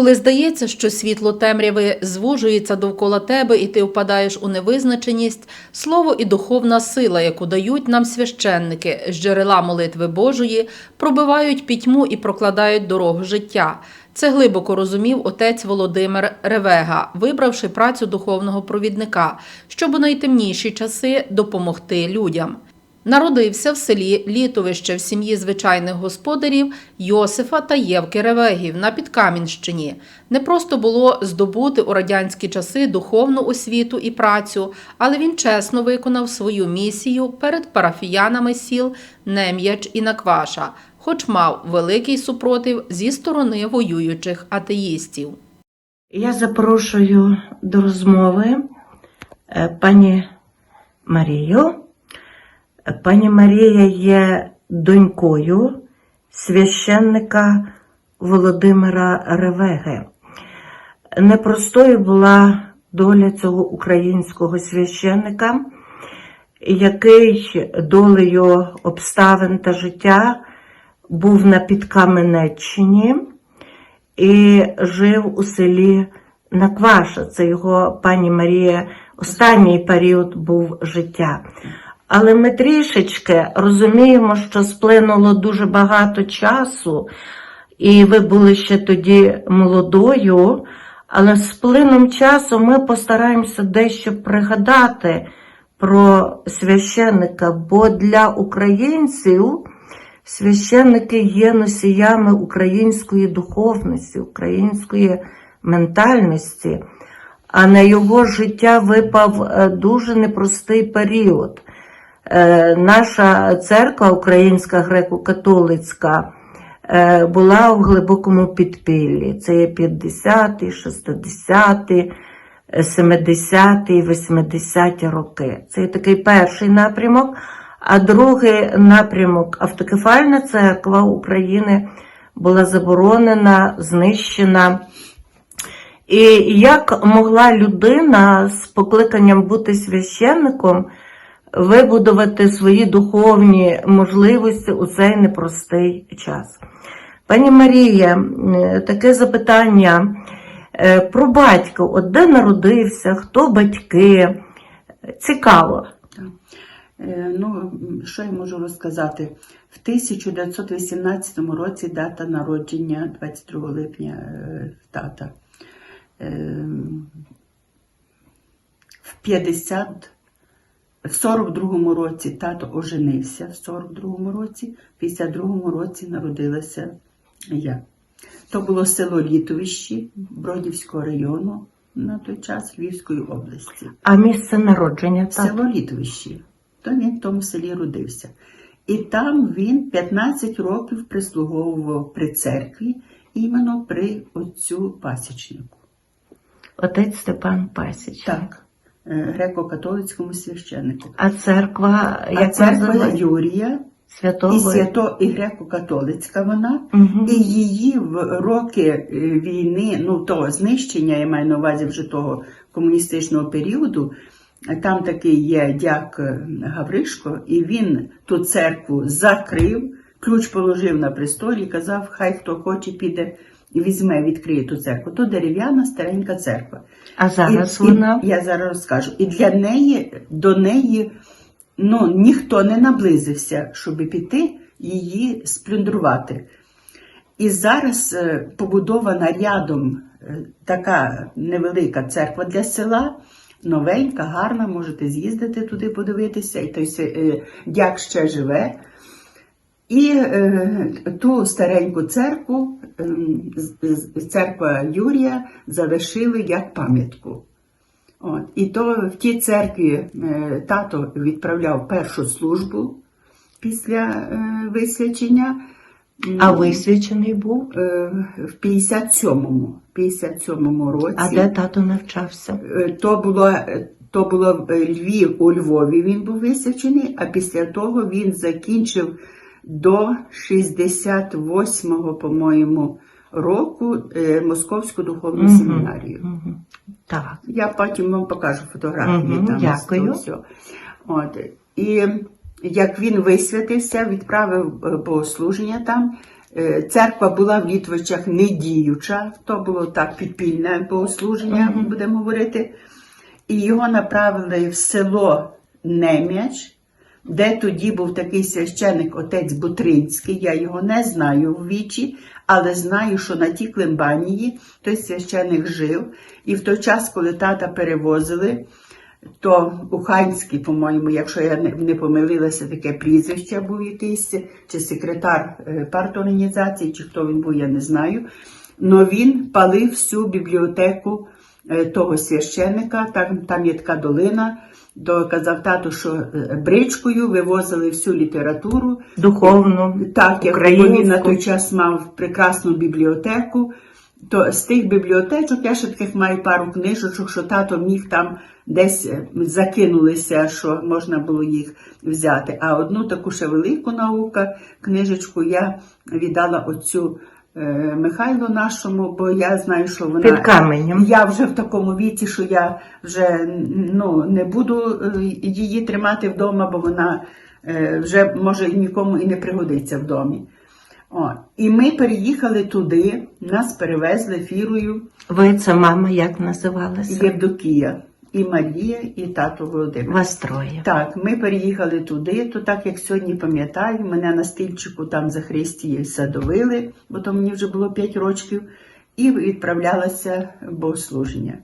Коли здається, що світло темряви звужується довкола тебе, і ти впадаєш у невизначеність, слово і духовна сила, яку дають нам священники з джерела молитви Божої, пробивають пітьму і прокладають дорогу життя. Це глибоко розумів отець Володимир Ревега, вибравши працю духовного провідника, щоб у найтемніші часи допомогти людям. Народився в селі Літовище в сім'ї звичайних господарів Йосифа та Євки Ревегів на Підкам'янщині. Не просто було здобути у радянські часи духовну освіту і працю, але він чесно виконав свою місію перед парафіянами сіл Нем'яч і Накваша, хоч мав великий супротив зі сторони воюючих атеїстів. Я запрошую до розмови е, пані Марію. Пані Марія є донькою священника Володимира Ревеги. Непростою була доля цього українського священника, який долею обставин та життя був на Підкаменеччині і жив у селі Накваша. Це його пані Марія, останній період був життя. Але ми трішечки розуміємо, що сплинуло дуже багато часу, і ви були ще тоді молодою, але з плином часу ми постараємося дещо пригадати про священника, бо для українців священники є носіями української духовності, української ментальності, а на його життя випав е, дуже непростий період. Е, Наша церква, українська греко-католицька, е, була в глибокому підпіллі. Це є 50-ті, 60-ті, 70-ті, 80-ті роки. Це є такий перший напрямок. А другий напрямок автокефальна церква України була заборонена, знищена. І як могла людина з покликанням бути священником вибудувати свої духовні можливості у цей непростий час? Пані Марія, таке запитання е, про батька, от де народився, хто батьки? Цікаво. Е, Ну, що я можу розказати? В 1918 році дата народження 22 липня е, тата. Е, В 50, в 42-му році тато оженився, в 42-му році, в 52-му році народилася я. То було село Літовищі Бродівського району на той час Львівської області. А місце народження? Так. Село Літовищі. То він в тому селі родився. І там він 15 років прислуговував при церкві, іменно при отцю пасічнику. Отець Степан Пасіч. Так, греко-католицькому священнику. А церква, А церква? Юрія, Святого? і свято, і греко-католицька вона. Мгм. І її в роки е, війни, ну того знищення, я маю на увазі вже того комуністичного періоду, там такий є дяк е, Гавришко, і він ту церкву закрив, ключ положив на престолі і казав, хай хто хоче піде візьме, відкриє ту церкву. То дерев'яна старенька церква. А зараз І- вона І, я зараз розкажу. І для неї, до неї ну, ніхто не наблизився, щоб піти її сплюндрувати. І зараз е, побудована рядом е, така невелика церква для села, новенька, гарна, можете з'їздити туди подивитися, і той е, дяк ще живе. І е, ту стареньку церкву, з- церква Юрія, залишили як пам'ятку. От. І то в тій церкві е, тато відправляв першу службу після е, висвячення. а висвячений був? Е, в 57-му, 57-му році. А де тато навчався? Е, То було, е, то було е, Львів, у Львові він був висвячений, а після того він закінчив до 68-го, по-моєму, року е, Московську духовну Мгм. семінарію. Мгм. Так. Я потім вам покажу фотографії Мгм, там. дякую. всього. От. І як він висвятився, відправив е, богослуження там, Е, Церква була в Літвичах не діюча, то було так підпільне богослуження, будемо говорити. І його направили в село Нем'яч, де тоді був такий священик отець Бутринський. Я його не знаю в вічі, але знаю, що на тій Климбанії той священик жив. І в той час, коли тата перевозили, то Уханський, по-моєму, якщо я не, помилилася, таке прізвище був якийсь, чи секретар е, парторганізації, чи хто він був, я не знаю. Но він палив всю бібліотеку е, того священника, там, там є така долина, то казав тату, що е, бричкою вивозили всю літературу, Духовну. так, як він на той час мав прекрасну бібліотеку, то з тих бібліотечок я ще таких маю пару книжечок, що тато міг там десь е, закинулися, що можна було їх взяти. А одну таку ще велику наука, книжечку я віддала отцю е, Михайлу нашому, бо я знаю, що вона Під каменем. я вже в такому віці, що я вже ну, не буду е, її тримати вдома, бо вона е, вже може нікому і не пригодиться в домі. О, і ми переїхали туди, нас перевезли фірою Ви це мама як називалася? Євдокія, і Марія, і тато Володимир. Вас троє. Так, ми переїхали туди, то так як сьогодні пам'ятаю, мене на стільчику там за Христії садовили, бо то мені вже було 5 років, і відправлялася в богослуження.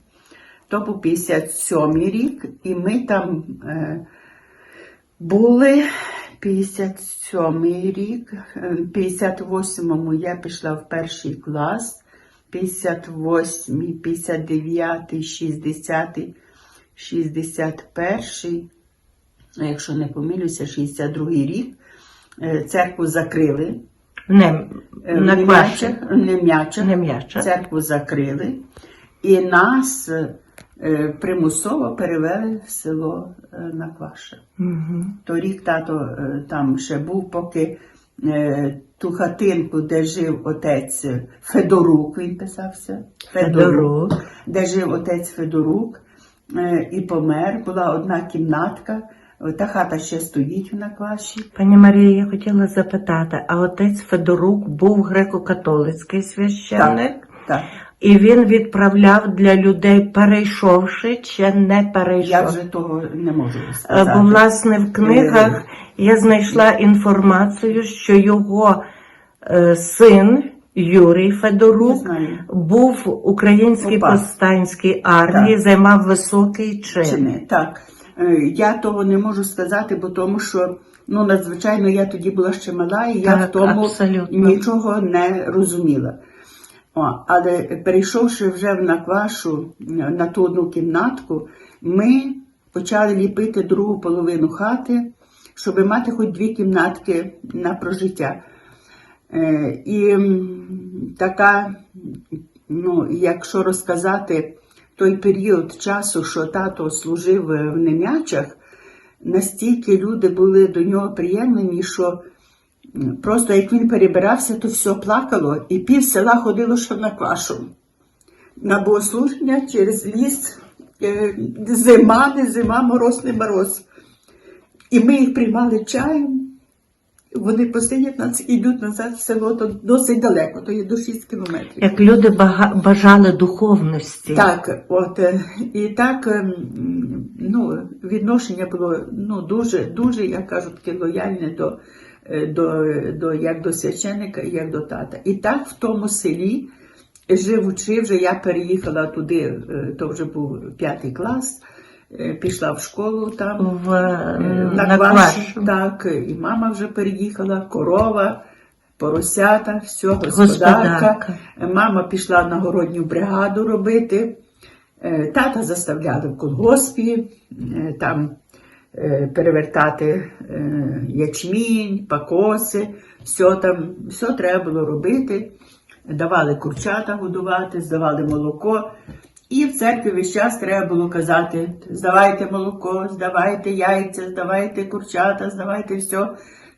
То був 57 рік, і ми там е, були 57 рік, е, 58-му я пішла в перший клас, 58, 59, 60, 61, а якщо не помилюся, 62 рік. Е, Церкву закрили. Не, Е, на в. Нем'ячах- в Нем'ячах. М'яча. Церкву закрили. І нас е, примусово перевели в село Накваша. Угу. Торік тато там ще був, поки ту хатинку, де жив отець Федорук, він писався. Федорук. Де жив отець Федорук і помер. Була одна кімнатка. Е, Та хата ще стоїть в Накваші. Пані Марія, я хотіла запитати, а отець Федорук був греко-католицький священник, Так. і він відправляв для людей, перейшовши чи не перейшов. Я вже того не можу Е, сказати. Бо, власне, в книгах я знайшла інформацію, що його е, син Юрій Федорук був українській повстанській армії, Так. займав високий чин. Чи? Так. Е, Я того не можу сказати, бо тому що ну надзвичайно я тоді була ще мала, і я в тому абсолютно. нічого не розуміла. О, але перейшовши вже в Наквашу на ту одну кімнатку, ми почали ліпити другу половину хати, щоб мати хоч дві кімнатки на прожиття. Е, І така, ну, якщо розказати той період часу, що тато служив е, в Нем'ячах, настільки люди були до нього приємлені, що просто як він перебирався, то все плакало, і пів села ходило, що на квашу. На богослуження через ліс, е, зима, не зима, мороз, не мороз. І ми їх приймали чаєм. Вони посидять нас і йдуть назад в село, то досить далеко, то є до 6 кілометрів. Як люди бажали духовності. Так, от е, і так ем, ну, відношення було ну, дуже, дуже, я кажу, таке лояльне до, е, до, до, як до священника, як до тата. І так в тому селі, живучи, вже я переїхала туди, е, то вже був п'ятий клас, пішла в школу там. В, Е, на, На кваш. так, і мама вже переїхала, корова, поросята, все, господарка. Господарка. Мама пішла на городню бригаду робити. Е, Тата заставляли в колгоспі, е, там е, перевертати е, ячмінь, пакоси, все там, все треба було робити. Давали курчата годувати, здавали молоко. І в церкві весь час треба було казати: здавайте молоко, здавайте яйця, здавайте курчата, здавайте все.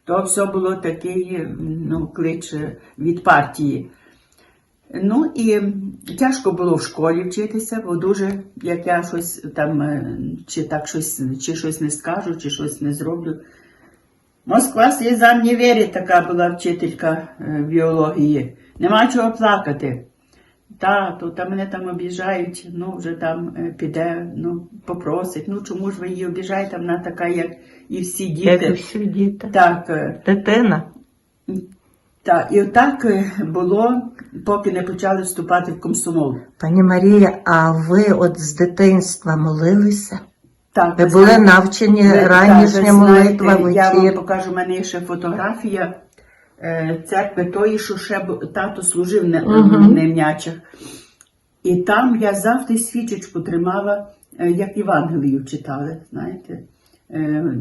То все було такий ну, клич від партії. Ну і тяжко було в школі вчитися, бо дуже, як я щось там, е, чи так щось, чи щось не скажу, чи щось не зроблю. Москва слізам не вірить, така була вчителька е, біології. Нема чого плакати. Та, то та мене там обіжають, ну вже там е, піде, ну попросить. Ну чому ж ви її обіжаєте? Вона така, як і всі Як і діти. всі діти. Так, е, Дитина. так, і отак е, було, поки не почали вступати в комсомол. Пані Марія, а ви от з дитинства молилися? Так, Ви ви були навчені ранішня молитва, знаєте, Я вам покажу, у мене ще фотографія церкви тої, що ще тато служив на. Немнячах. І там я завжди свічечку тримала, е, як Євангелію читали, знаєте. Е,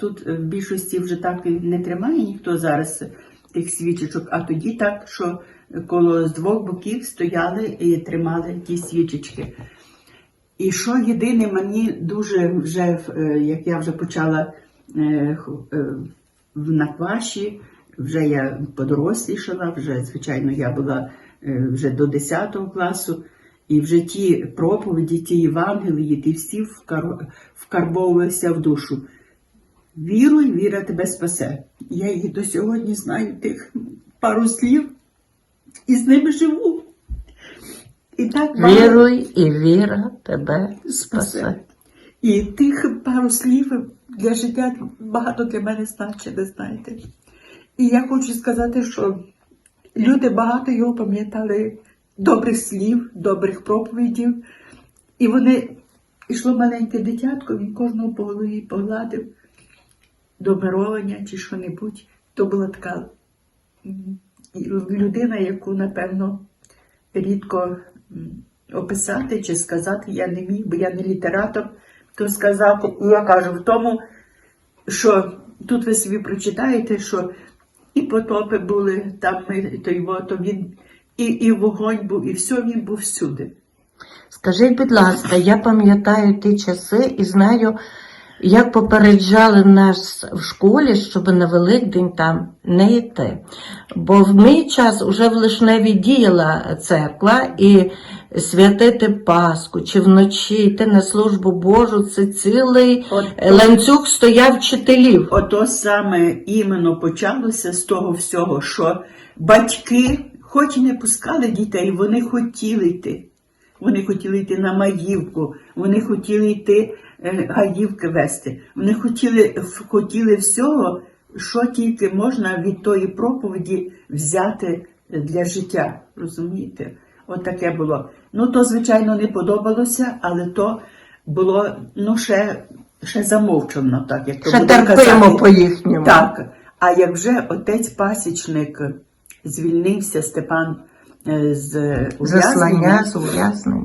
Тут в більшості вже так і не тримає ніхто зараз тих свічечок, а тоді так, що коло з двох боків стояли і тримали ті свічечки. І що єдине мені дуже вже, е, як я вже почала е, е, в Накваші, вже я подорослішала, вже, звичайно, я була е, вже до 10 класу, і вже ті проповіді, ті Євангелії, ті всі вкар- вкарбовувалися в душу. Віруй, віра тебе спасе. Я її до сьогодні знаю тих пару слів і з ними живу. І так мало- Віруй і віра тебе спасе. і тих пару слів для життя багато для мене значили, знаєте. І я хочу сказати, що люди багато його пам'ятали добрих слів, добрих проповідів. І вони йшло маленьке дитятко, він кожного по голові погладив до мировання чи що-небудь. То була така людина, яку, напевно, рідко описати чи сказати я не міг, бо я не літератор, то сказав, я кажу в тому, що тут ви собі прочитаєте, що і потопи були, там ми, то, його, він, і, і вогонь був, і все він був всюди. Скажіть, будь ласка, я пам'ятаю ті часи і знаю, як попереджали нас в школі, щоб на Великдень там не йти. Бо в мій час уже в Лишневі діяла церква, і святити Пасху чи вночі йти на службу Божу це цілий От, ланцюг стояв вчителів. Ото саме іменно почалося з того всього, що батьки, хоч і не пускали дітей, вони хотіли йти. Вони хотіли йти на Маївку, вони хотіли йти е, гаївки вести. Вони хотіли, хотіли всього, що тільки можна від тої проповіді взяти для життя. Розумієте? От таке було. Ну, то, звичайно, не подобалося, але то було ну, ще, ще замовчано, так, як то Ще терпимо казати. по їхньому. Так. А як вже отець пасічник звільнився Степан е, з ув'язнення,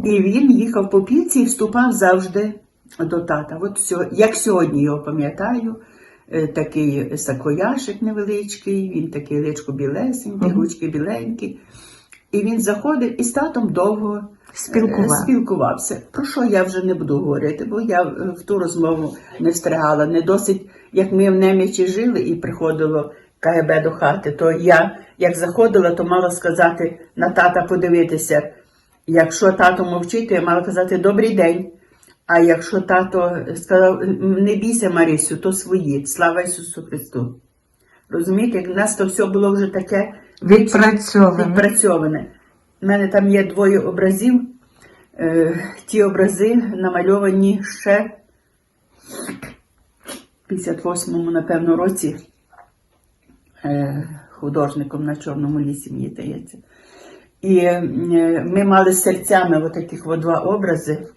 і він їхав по піці і вступав завжди до тата. От все, як сьогодні його пам'ятаю, е, такий сакояшик невеличкий, він такий личко білесенький, Мгм. ручки біленькі. І він заходив і з татом довго Спілкував. е, спілкувався. Про що я вже не буду говорити, бо я е, в ту розмову не встрягала. Не досить, як ми в Немічі жили і приходило КГБ до хати, то я, як заходила, то мала сказати на тата подивитися. Якщо тато мовчить, то я мала казати добрий день. А якщо тато сказав, не бійся, Марісю, то свої. Слава Ісусу Христу. Розумієте, як в нас то все було вже таке Відпрацьоване. відпрацьоване. У мене там є двоє образів. Е, ті образи намальовані ще в 58-му, напевно, році е, художником на Чорному лісі, мені здається. І е, ми мали серцями отаких от два образи.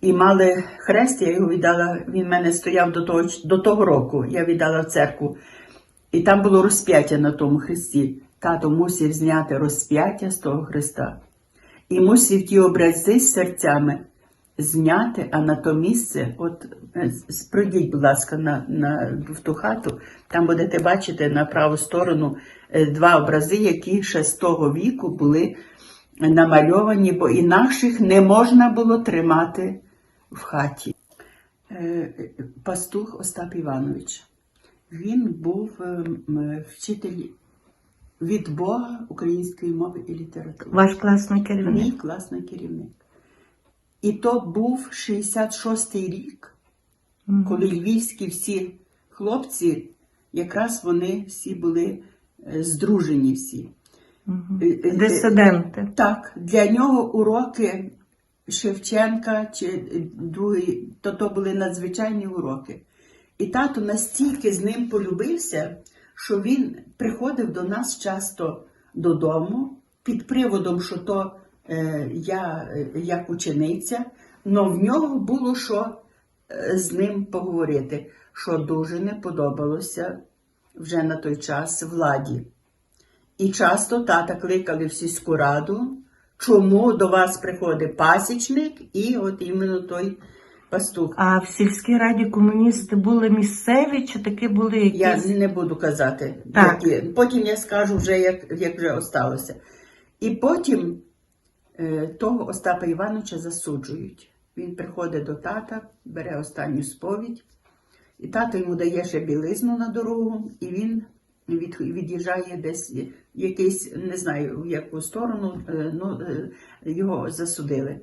І мали хрест, я його віддала, він в мене стояв до того, до того року, я віддала в церкву. І там було розп'яття на тому хресті. Тато мусив зняти розп'яття з того хреста. І мусив ті образи з серцями зняти, а на то місце, от е, пройдіть, будь ласка, на, на, в ту хату, там будете бачити на праву сторону е, два образи, які ще з того віку були намальовані, бо інакших не можна було тримати в хаті. Е, Пастух Остап Іванович. Він був е, вчитель від Бога української мови і літератури. Ваш класний керівник. Мій класний керівник. І то був 66-й рік, Мгм. коли львівські всі хлопці, якраз вони всі були е, здружені всі. Е, Дисиденти. Так, для нього уроки Шевченка чи другий, то то були надзвичайні уроки. І тато настільки з ним полюбився, що він приходив до нас часто додому під приводом, що то е, я е, як учениця, але в нього було що е, з ним поговорити, що дуже не подобалося вже на той час владі. І часто тата кликали в сільську раду, чому до вас приходить пасічник і от іменно той пастух. А в сільській раді комуністи були місцеві чи таки були якісь? Я не буду казати, Так. які. потім я скажу вже, як, як вже осталося. І потім е, того Остапа Івановича засуджують. Він приходить до тата, бере останню сповідь, і тато йому дає ще білизну на дорогу, і він від, від'їжджає десь якийсь, не знаю в яку сторону, е, ну, е, його засудили.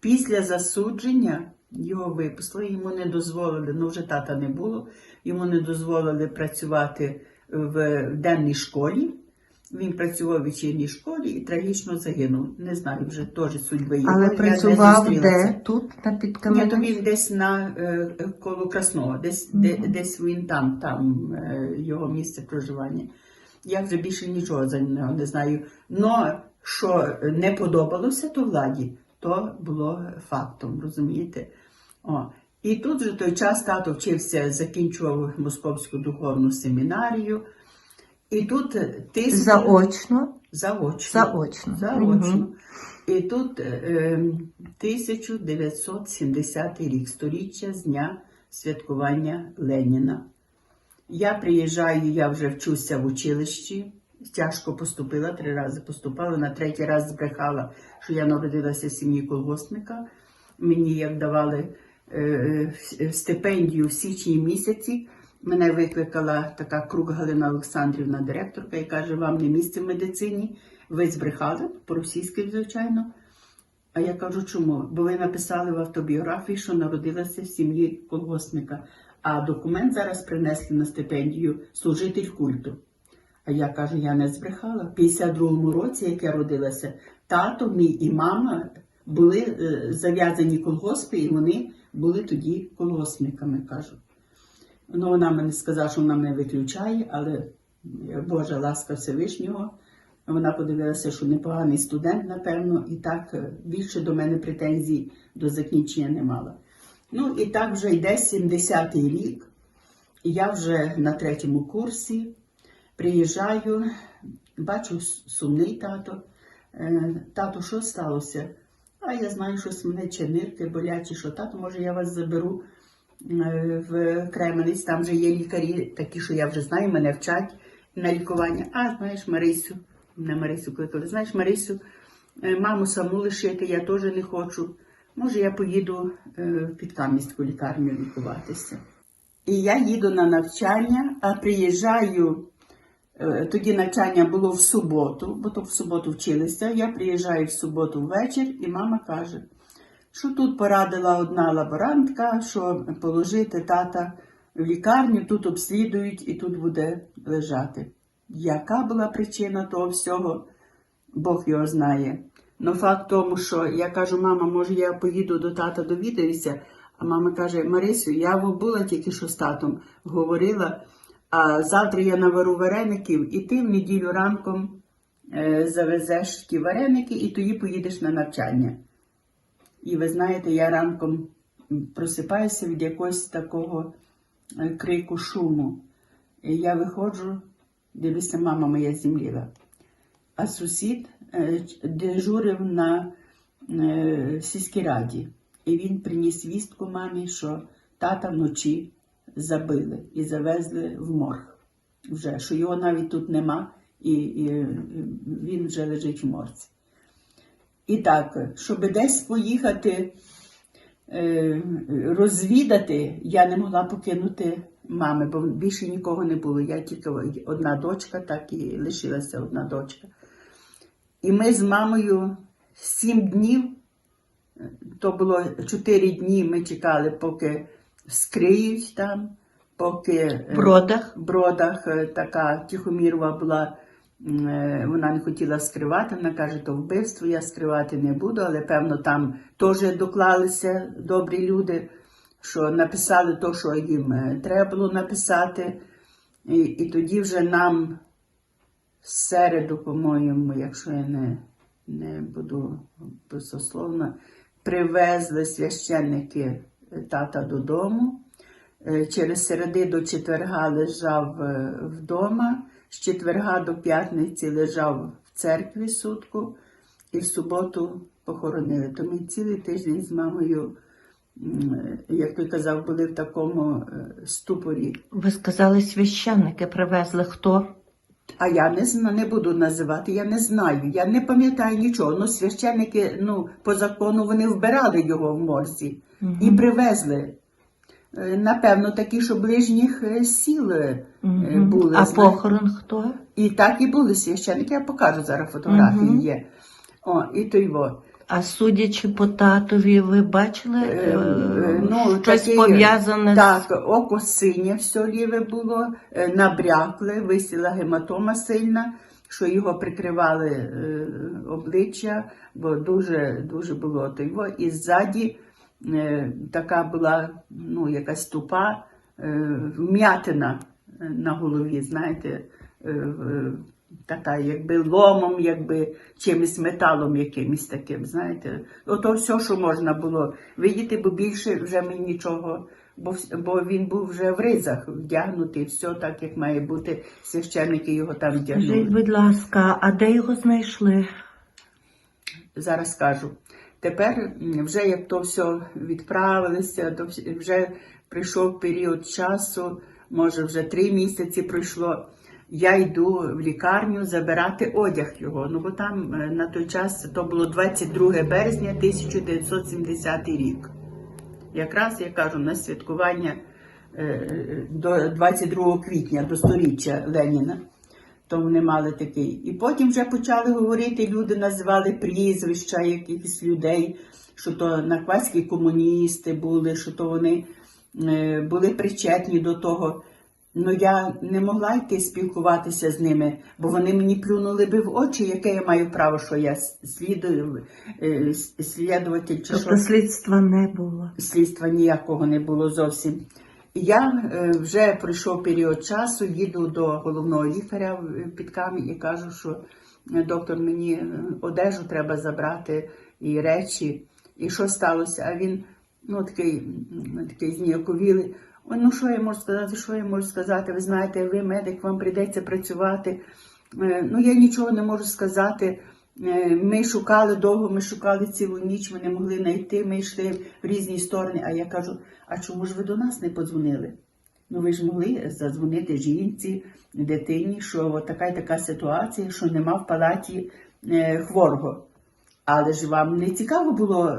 Після засудження його випустили, йому не дозволили, ну вже тата не було, йому не дозволили працювати в денній школі. Він працював в вечірній школі і трагічно загинув. Не знаю вже теж судьби його. Але я працював де? Тут, на Ні, то він десь на е, коло Красного, десь, де, десь він там, там е, його місце проживання. Я вже більше нічого за нього не знаю. Но що не подобалося то владі, то було фактом, розумієте? О. І тут же той час тато вчився, закінчував Московську духовну семінарію. І тут тисяча... Заочно? Заочно. Заочно. Заочно. Мгм. І тут е, 1970 рік, сторіччя з дня святкування Леніна. Я приїжджаю, я вже вчуся в училищі. Тяжко поступила, три рази поступала, на третій раз збрехала, що я народилася в сім'ї колгоспника. Мені як давали стипендію в січні місяці. Мене викликала така круг Галина Олександрівна, директорка, і каже: вам не місце в медицині, ви збрехали по-російськи, звичайно. А я кажу, чому? Бо ви написали в автобіографії, що народилася в сім'ї колгоспника, а документ зараз принесли на стипендію служитель культу. А я кажу, я не збрехала. В 52-му році, як я родилася, тато, мій і мама були е, зав'язані колгоспи, і вони були тоді колгоспниками, кажу. Ну, вона мені сказала, що вона мене виключає, але Божа ласка Всевишнього. Вона подивилася, що непоганий студент, напевно, і так е, більше до мене претензій до закінчення не мала. Ну і так вже йде 70-й рік, я вже на третьому курсі приїжджаю, бачу сумний тато. Е, Тато, що сталося? А я знаю, що мене чи нирки болячі, що тато, може, я вас заберу е, в Кременець, там вже є лікарі, такі, що я вже знаю, мене вчать на лікування. А знаєш, Марисю, мене Марисю кликали, знаєш, Марисю, е, маму саму лишити я теж не хочу. Може, я поїду е, в підкам'янську лікарню лікуватися. І я їду на навчання, а приїжджаю. Е, Тоді навчання було в суботу, бо то в суботу вчилися. Я приїжджаю в суботу ввечір, і мама каже, що тут порадила одна лаборантка, що положити тата в лікарню, тут обслідують і тут буде лежати. Яка була причина того всього, Бог його знає. Но факт тому, що я кажу, мама, може я поїду до тата довідаюся. А мама каже, Марисю, я була тільки що з татом говорила, а завтра я навару вареників, і ти в неділю ранком е, завезеш ті вареники, і тоді поїдеш на навчання. І ви знаєте, я ранком просипаюся від якогось такого е, крику шуму. І я виходжу, дивлюся, мама моя зімліла. А сусід е, дежурив на сільській раді. І він приніс вістку мамі, що тата вночі забили і завезли в морг. Вже, що його навіть тут нема, і, і він вже лежить в морці. І так, щоб десь поїхати е, розвідати, я не могла покинути мами, бо більше нікого не було. Я тільки одна дочка, так і лишилася одна дочка. І ми з мамою сім днів, то було чотири дні, ми чекали, поки скриють там, поки е, В бродах. в бродах е, така Тихомірова була, е, вона не хотіла скривати, вона каже, то вбивство я скривати не буду, але певно там теж доклалися добрі люди, що написали то, що їм треба було написати. І, і тоді вже нам в середу, по-моєму, якщо я не, не буду безусловно, привезли священники тата додому. Е, Через середи до четверга лежав е, вдома, з четверга до п'ятниці лежав в церкві сутку, і в суботу похоронили. То ми цілий тиждень з мамою, е, як ти казав, були в такому ступорі. Ви сказали, священники привезли хто? А я не знаю, не буду називати, я не знаю, я не пам'ятаю нічого. Ну, священники, ну, по закону вони вбирали його в морзі і привезли. Е, Напевно, такі, що ближніх е, сіл угу. Були. А похорон хто? І так і були священники, я покажу зараз фотографії угу. є. О, і то його. А судячи по татові, ви бачили Е, е, ну, щось пов'язане Так, око синє все ліве було, е, набрякле, висіла гематома сильна, що його прикривали е, обличчя, бо дуже, дуже було його. І ззаді е, така була ну, якась тупа е, вм'ятина на голові, знаєте, е, така, якби ломом, якби чимось металом якимось таким, знаєте. Ото все, що можна було видіти, бо більше вже ми нічого, бо, бо він був вже в ризах вдягнутий, все так, як має бути. Священники його там Скажіть, будь ласка, а де його знайшли? зараз скажу. Тепер вже як то все відправилися, то вже прийшов період часу, може вже три місяці пройшло. Я йду в лікарню забирати одяг його. Ну бо там е, на той час то було 22 березня 1970 рік. Якраз я кажу на святкування е, до 22 квітня, до сторіччя Леніна. То вони мали такий. І потім вже почали говорити, люди називали прізвища якихось людей, що то накваські комуністи були, що то вони е, були причетні до того. Ну я не могла йти спілкуватися з ними, бо вони мені плюнули би в очі, яке я маю право, що я слідую, е, слідуватель чи що Тобто слідства не було. слідства ніякого не було зовсім. Я е, вже пройшов період часу, їду до головного лікаря в Підкамі і кажу, що е, доктор, мені е, одежу треба забрати і речі. І що сталося? А він ну, такий, такий зніяковілий. Ну що я можу сказати, що я можу сказати? Ви знаєте, ви медик, вам прийдеться працювати. Е, Ну, я нічого не можу сказати. Е, Ми шукали довго, ми шукали цілу ніч, ми не могли знайти, ми йшли в різні сторони. А я кажу: а чому ж ви до нас не подзвонили? Ну ви ж могли задзвонити жінці, дитині, що така і така ситуація, що нема в палаті е, хворого. Але ж вам не цікаво було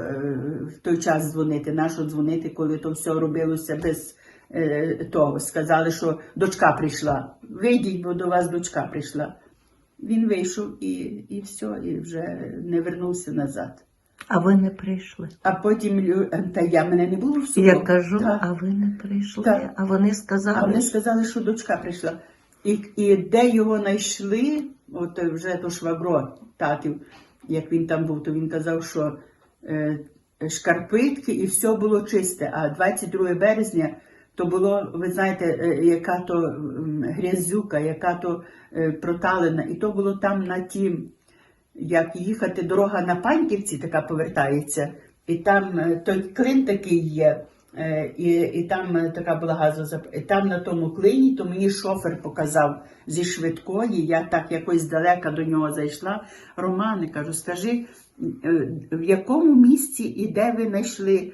в той час дзвонити, нащо дзвонити, коли то все робилося без того. Сказали, що дочка прийшла. Вийдіть, бо до вас дочка прийшла. Він вийшов і, і все, і вже не вернувся назад. А ви не прийшли. А потім та я мене не було в суботу. Я кажу, Так. а ви не прийшли. Так. А вони А сказали, вони сказали, що дочка прийшла. І, і де його знайшли, от вже то швагро татів, як він там був, то він казав, що е, шкарпитки і все було чисте. А 22 березня то було, ви знаєте, е, яка то грязюка, яка то е, проталина, і то було там на тім, як їхати, дорога на Паньківці така повертається, і там е, той клин такий є, і, і там така була газозап... І там на тому клині, то мені шофер показав зі швидкої, я так якось далека до нього зайшла. Романе, кажу, скажи, в якому місці і де ви знайшли,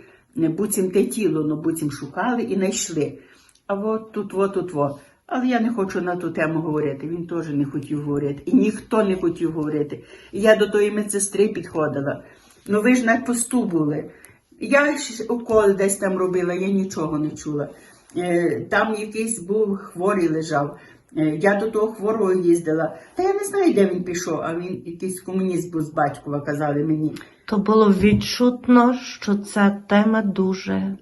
буцім те тіло, ну буцім шукали і знайшли. А от тут, от тут, во. Але я не хочу на ту тему говорити. Він теж не хотів говорити. І ніхто не хотів говорити. І я до тої медсестри підходила. Ну ви ж на посту були. Я ж укол десь там робила, я нічого не чула. Е, Там якийсь був хворий лежав. Е, Я до того хворого їздила. Та я не знаю, де він пішов, а він якийсь комуніст був з батькова, казали мені. То було відчутно, що ця тема дуже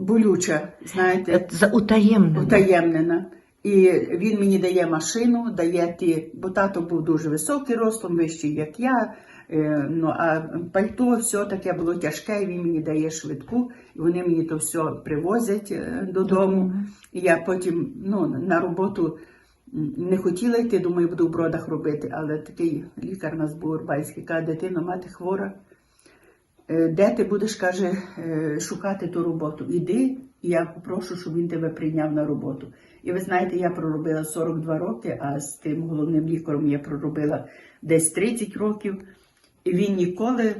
Болюча, знаєте. е, утаємнена. утаємнена. І він мені дає машину, дає ті, бо тато був дуже високий ростом, вищий, як я. Е, Ну, а пальто все таке було тяжке, і він мені дає швидку, і вони мені то все привозять е, додому. І я потім ну, на роботу не хотіла йти, думаю, буду в бродах робити. Але такий лікар у нас був урбанський, каже, дитино, мати хвора. Е, Де ти будеш, каже, е, шукати ту роботу? Іди, і я попрошу, щоб він тебе прийняв на роботу. І ви знаєте, я проробила 42 роки, а з тим головним лікарем я проробила десь 30 років. І він ніколи,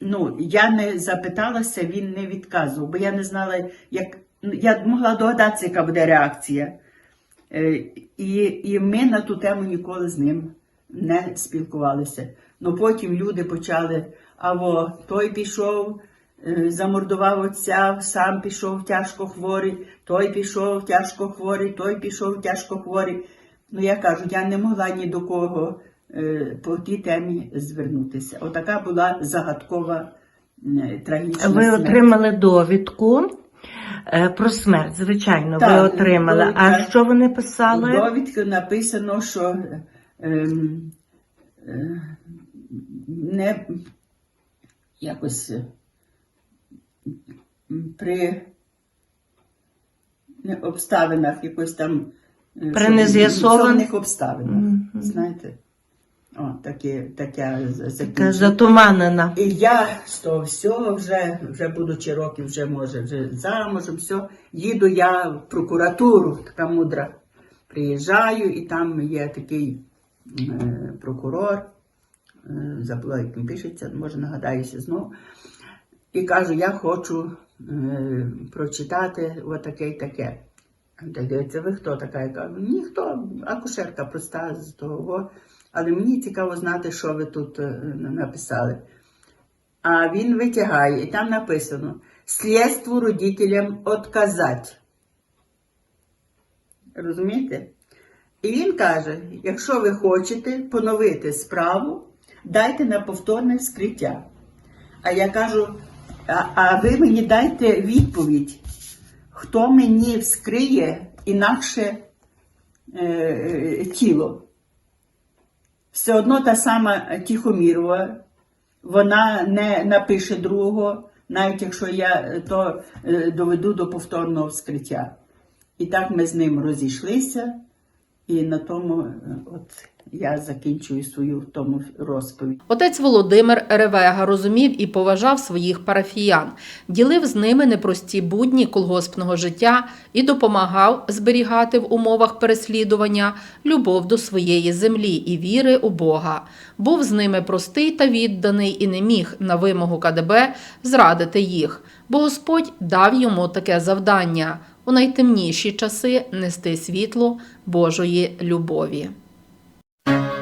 ну, я не запиталася, він не відказував, бо я не знала, як ну, я могла догадатися, яка буде реакція. Е, І, і ми на ту тему ніколи з ним не спілкувалися. Ну потім люди почали, а во той пішов, е, замордував отця, сам пішов тяжко хворий, той пішов тяжко хворий, той пішов тяжко хворий. Ну я кажу, я не могла ні до кого е, по тій темі звернутися. Отака була загадкова е, трагічна Ви смерть. отримали довідку про смерть, звичайно, ви Так, отримали. А що вони У писали? довідці написано, що ем, е, не якось е, при обставинах якось там е, При що- нез'ясован- з'ясованих обставинах. Знаєте? О, таке, таке закінчення. затуманена. І я з того всього вже, вже будучи років, вже може, вже замужем, все, їду я в прокуратуру, така мудра. Приїжджаю, і там є такий е, прокурор, забула, як пишеться, може нагадаюся знову. І кажу, я хочу е, прочитати отаке і таке. Так дивиться, ви хто така? Я кажу, ніхто, акушерка проста з того. Але мені цікаво знати, що ви тут е, написали. А він витягає, і там написано: слідству родителям отказати. Розумієте? І він каже: якщо ви хочете поновити справу, дайте на повторне вскриття. А я кажу: а, а ви мені дайте відповідь, хто мені вскриє інакше е, е, тіло. Все одно та сама Тихомірова, вона не напише другого, навіть якщо я то е, доведу до повторного вскриття. І так ми з ним розійшлися, і на тому е, от я закінчую свою тому розповідь. Отець Володимир Ревега розумів і поважав своїх парафіян, ділив з ними непрості будні колгоспного життя і допомагав зберігати в умовах переслідування любов до своєї землі і віри у Бога. Був з ними простий та відданий і не міг на вимогу КДБ зрадити їх, бо Господь дав йому таке завдання у найтемніші часи нести світло Божої любові. Thank you.